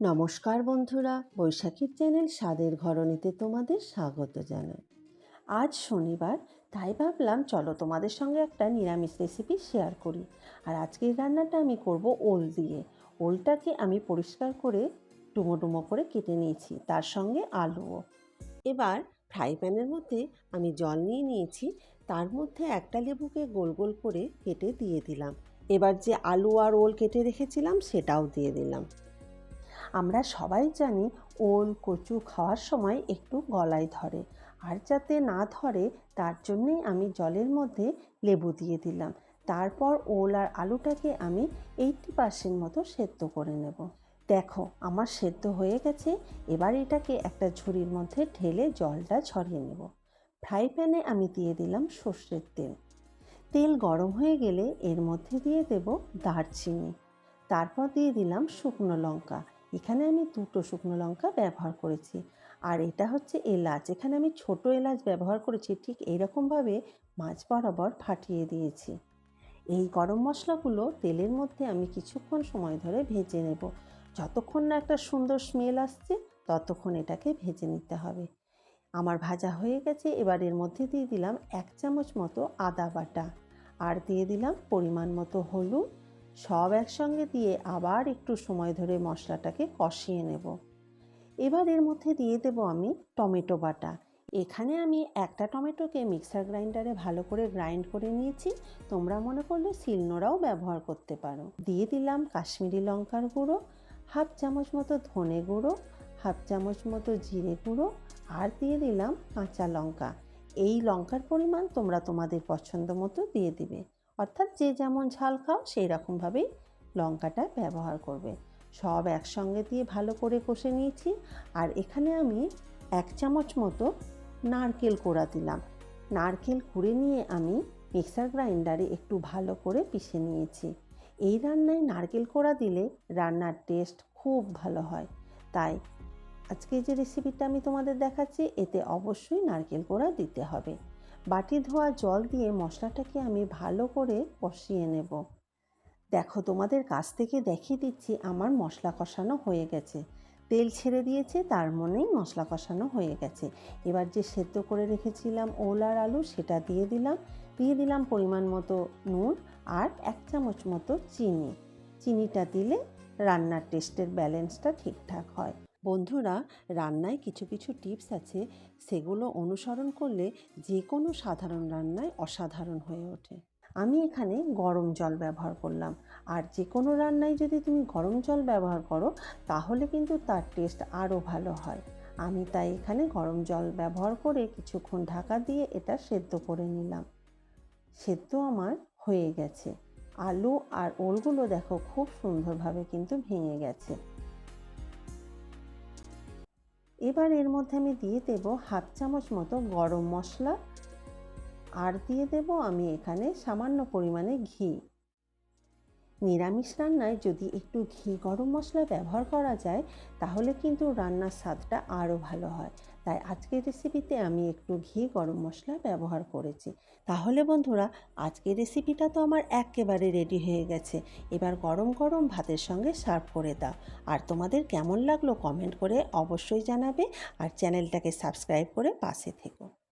নমস্কার বন্ধুরা, বৈশাখীর চ্যানেল স্বাদের ঘরণীতে তোমাদের স্বাগত জানাই। আজ শনিবার, তাই ভাবলাম চলো তোমাদের সঙ্গে একটা নিরামিষ রেসিপি শেয়ার করি। আর আজকের রান্নাটা আমি করব ওল দিয়ে। ওলটাকে আমি পরিষ্কার করে ডুমো ডুমো করে কেটে নিয়েছি, তার সঙ্গে আলুও। এবার ফ্রাই প্যানের মধ্যে আমি জল নিয়ে নিয়েছি, তার মধ্যে একটা লেবুকে গোল গোল করে কেটে দিয়ে দিলাম। এবার যে আলু আর ওল কেটে রেখেছিলাম, সেটাও দিয়ে দিলাম। আমরা সবাই জানি ওল কচু খাওয়ার সময় একটু গলায় ধরে। আর যাতে না ধরে, তার জন্যেই আমি জলের মধ্যে লেবু দিয়ে দিলাম। তারপর ওল আর আলুটাকে আমি এইটটি পার্সেন্ট মতো সেদ্ধ করে নেব। দেখো, আমার সেদ্ধ হয়ে গেছে। এবার এটাকে একটা ঝুড়ির মধ্যে ঢেলে জলটা ছড়িয়ে নেব। ফ্রাই প্যানে আমি দিয়ে দিলাম সর্ষের তেল। তেল গরম হয়ে গেলে এর মধ্যে দিয়ে দেব দারচিনি। তারপর দিয়ে দিলাম শুকনো লঙ্কা। এখানে আমি দুটো শুকনো লঙ্কা ব্যবহার করেছি। আর এটা হচ্ছে এলাচ। এখানে আমি ছোট এলাচ ব্যবহার করেছি, ঠিক এইরকমভাবে মাছ বরাবর ফাটিয়ে দিয়েছি। এই গরম মশলাগুলো তেলের মধ্যে আমি কিছুক্ষণ সময় ধরে ভেজে নেব। যতক্ষণ না একটা সুন্দর স্মেল আসছে, ততক্ষণ এটাকে ভেজে নিতে হবে। আমার ভাজা হয়ে গেছে, এবার এর মধ্যে দিয়ে দিলাম এক চামচ মতো আদা বাটা। আর দিয়ে দিলাম পরিমাণ মতো হলুদ সব একসঙ্গে দিয়ে আবার একটু সময় ধরে মশলাটাকে কষিয়ে নেব। এবার এর মধ্যে দিয়ে দেব আমি টমেটো বাটা। এখানে আমি একটা টমেটোকে মিক্সার গ্রাইন্ডারে ভালো করে গ্রাইন্ড করে নিয়েছি। তোমরা মনে করলে শিলনোড়াও ব্যবহার করতে পারো। দিয়ে দিলাম কাশ্মীরি লঙ্কার গুঁড়ো, হাফ চামচ মতো ধনে গুঁড়ো, হাফ চামচ মতো জিরে গুঁড়ো আর দিয়ে দিলাম কাঁচা লঙ্কা। এই লঙ্কার পরিমাণ তোমরা তোমাদের পছন্দ মতো দিয়ে দিবে। অর্থাৎ যে যেমন ঝাল খাও, সেই রকমভাবেই লঙ্কাটা ব্যবহার করবে। সব একসঙ্গে দিয়ে ভালো করে কষে নিয়েছি। আর এখানে আমি এক চামচ মতো নারকেল কোড়া দিলাম। নারকেল কুড়ে নিয়ে আমি মিক্সার গ্রাইন্ডারে একটু ভালো করে পিষে নিয়েছি। এই রান্নায় নারকেল কোড়া দিলে রান্নার টেস্ট খুব ভালো হয়। তাই আজকে যে রেসিপিটা আমি তোমাদের দেখাচ্ছি, এতে অবশ্যই নারকেল কোড়া দিতে হবে। বাটি ধোয়া জল দিয়ে মশলাটাকে আমি ভালো করে কষিয়ে নেব। দেখো, তোমাদের কাছ থেকে দেখিয়ে দিচ্ছি আমার মশলা কষানো হয়ে গেছে। তেল ছেড়ে দিয়েছে, তার মনেই মশলা কষানো হয়ে গেছে। এবার যে সেদ্ধ করে রেখেছিলাম ওল আর আলু, সেটা দিয়ে দিলাম। দিয়ে দিলাম পরিমাণ মতো নুন আর এক চামচ মতো চিনি। চিনিটা দিলে রান্নার টেস্টের ব্যালেন্সটা ঠিকঠাক হয়। বন্ধুরা, রান্নায় কিছু কিছু টিপস আছে, সেগুলো অনুসরণ করলে যে কোনো সাধারণ রান্নায় অসাধারণ হয়ে ওঠে। আমি এখানে গরম জল ব্যবহার করলাম। আর যে কোনো রান্নায় যদি তুমি গরম জল ব্যবহার করো, তাহলে কিন্তু তার টেস্ট আরও ভালো হয়। আমি তাই এখানে গরম জল ব্যবহার করে কিছুক্ষণ ঢাকা দিয়ে এটা সেদ্ধ করে নিলাম। সেদ্ধ আমার হয়ে গেছে। আলু আর ওলগুলো দেখো খুব সুন্দরভাবে কিন্তু ভেঙে গেছে। এবার এর মধ্যে আমি দিয়ে দেব হাফ চামচ মতো গরম মশলা। আর দিয়ে দেব আমি এখানে সামান্য পরিমাণে ঘি। নিরামিষ রান্নায় যদি একটু ঘি গরম মশলা ব্যবহার করা যায়, তাহলে কিন্তু রান্নার স্বাদটা আরও ভালো হয়। তাই আজকের রেসিপিতে আমি একটু ঘি গরম মশলা ব্যবহার করেছি। তাহলে বন্ধুরা, আজকের রেসিপিটা তো আমার একেবারে রেডি হয়ে গেছে। এবার গরম গরম ভাতের সঙ্গে সার্ভ করে দাও। আর তোমাদের কেমন লাগল কমেন্ট করে অবশ্যই জানাবে। আর চ্যানেলটাকে সাবস্ক্রাইব করে পাশে থেকো।